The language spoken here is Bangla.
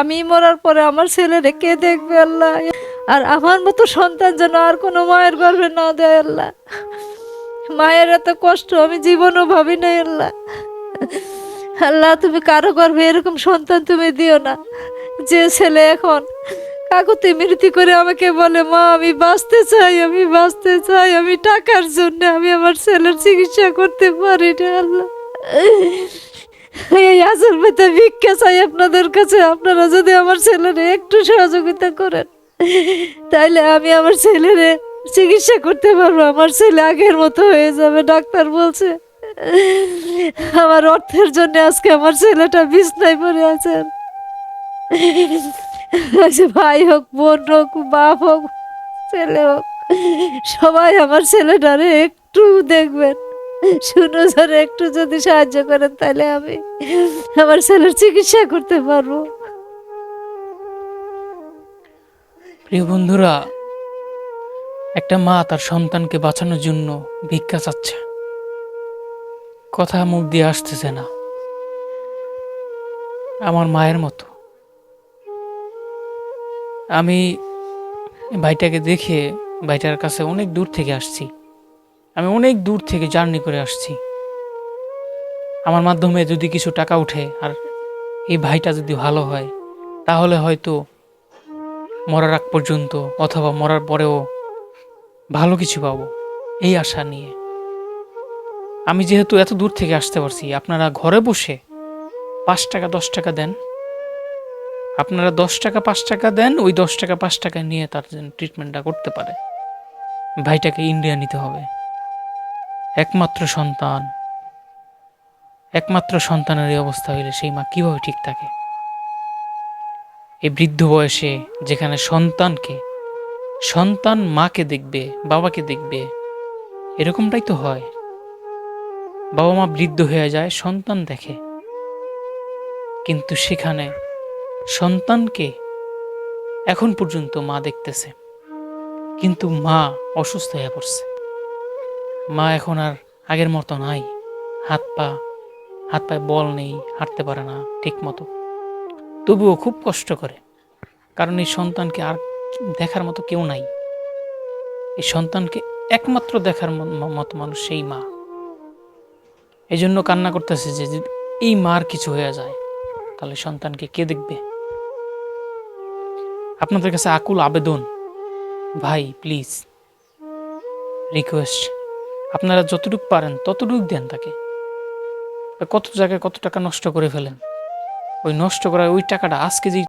আমি মরার পরে আমার ছেলেরে কে দেখবে আল্লাহ? আর আমার মতো সন্তান যেন আর কোনো মায়ের গর্ভে না দেয় আল্লাহ। মায়ের এত কষ্ট আমি জীবনও ভাবি নাই আল্লাহ। আল্লাহ, তুমি কারও গর্ভে এরকম সন্তান তুমি দিও না। যে ছেলে এখন কাকুতি মিনতি করে আমাকে বলে, মা, আমি বাঁচতে চাই, আমি বাঁচতে চাই, আমি টাকার জন্য আমি আমার ছেলের চিকিৎসা করতে পারি না আল্লাহ। এই আসল পেতে ভিক্ষা চাই আপনাদের কাছে। আপনারা যদি আমার ছেলেরে একটু সহযোগিতা করেন, তাইলে আমি আমার ছেলেরে চিকিৎসা করতে পারব। আমার ছেলে আগের মতো হয়ে যাবে, ডাক্তার বলছে। আমার অর্থের জন্য আজকে আমার ছেলেটা বিছনায় পড়ে আছেন ভাই হোক, বোন হোক, বাপ হোক, ছেলে হোক, সবাই আমার ছেলেটারে একটু দেখবেন। শুনো ধরে একটু যদি সাহায্য করেন, তাহলে আমি আমার ছেলের চিকিৎসা করতে পারব। প্রিয় বন্ধুরা, একটা মা তার সন্তানকে বাঁচানোর জন্য ভিক্ষা চাচ্ছে। কথা মুখ দিয়ে আসতেছে না। আমার মায়ের মতো। আমি ভাইটাকে দেখে ভাইটার কাছে অনেক দূর থেকে আসছি। আমি অনেক দূর থেকে জার্নি করে আসছি। আমার মাধ্যমে যদি কিছু টাকা উঠে আর এই ভাইটা যদি ভালো হয়, তাহলে হয়তো মরার আগ পর্যন্ত অথবা মরার পরেও ভালো কিছু পাবো, এই আশা নিয়ে। আমি যেহেতু এত দূর থেকে আসতে পারছি, আপনারা ঘরে বসে পাঁচ টাকা, দশ টাকা দেন। আপনারা দশ টাকা, পাঁচ টাকা দেন, ওই দশ টাকা, পাঁচ টাকা নিয়ে তার ট্রিটমেন্টটা করতে পারে। ভাইটাকে ইন্ডিয়া নিতে হবে। একমাত্র সন্তান, একমাত্র সন্তানের এই অবস্থা হইলে সেই মা কীভাবে ঠিক থাকে? এই বৃদ্ধ বয়সে যেখানে সন্তানকে, সন্তান মাকে দেখবে, বাবাকে দেখবে, এরকমটাই তো হয়। বাবা মা বৃদ্ধ হয়ে যায়, সন্তান দেখে। কিন্তু সেখানে সন্তানকে এখন পর্যন্ত মা দেখতেছে। কিন্তু মা অসুস্থ হয়ে পড়ছে। মা এখন আর আগের মতো নাই। হাত পা, হাত পায়ে বল নেই, হাঁটতে পারে না ঠিক মতো। তবুও খুব কষ্ট করে। কারণ এই সন্তানকে আর দেখার মতো কেউ নাই। এই সন্তানকে একমাত্র দেখার মতো মানুষ সেই মা। এই জন্য কান্না করতেছে যে এই মার কিছু হয়ে যায়, তাহলে সন্তানকে কে দেখবে? আপনাদের কাছে আকুল আবেদন। ভাই, প্লিজ, রিকোয়েস্ট। আপনারা যতটুকু পারেন, ততটুক দেন তাকে। কত জায়গায় কত টাকা নষ্ট করে ফেলেন। ওই নষ্ট করা ওই টাকাটা আজকে যে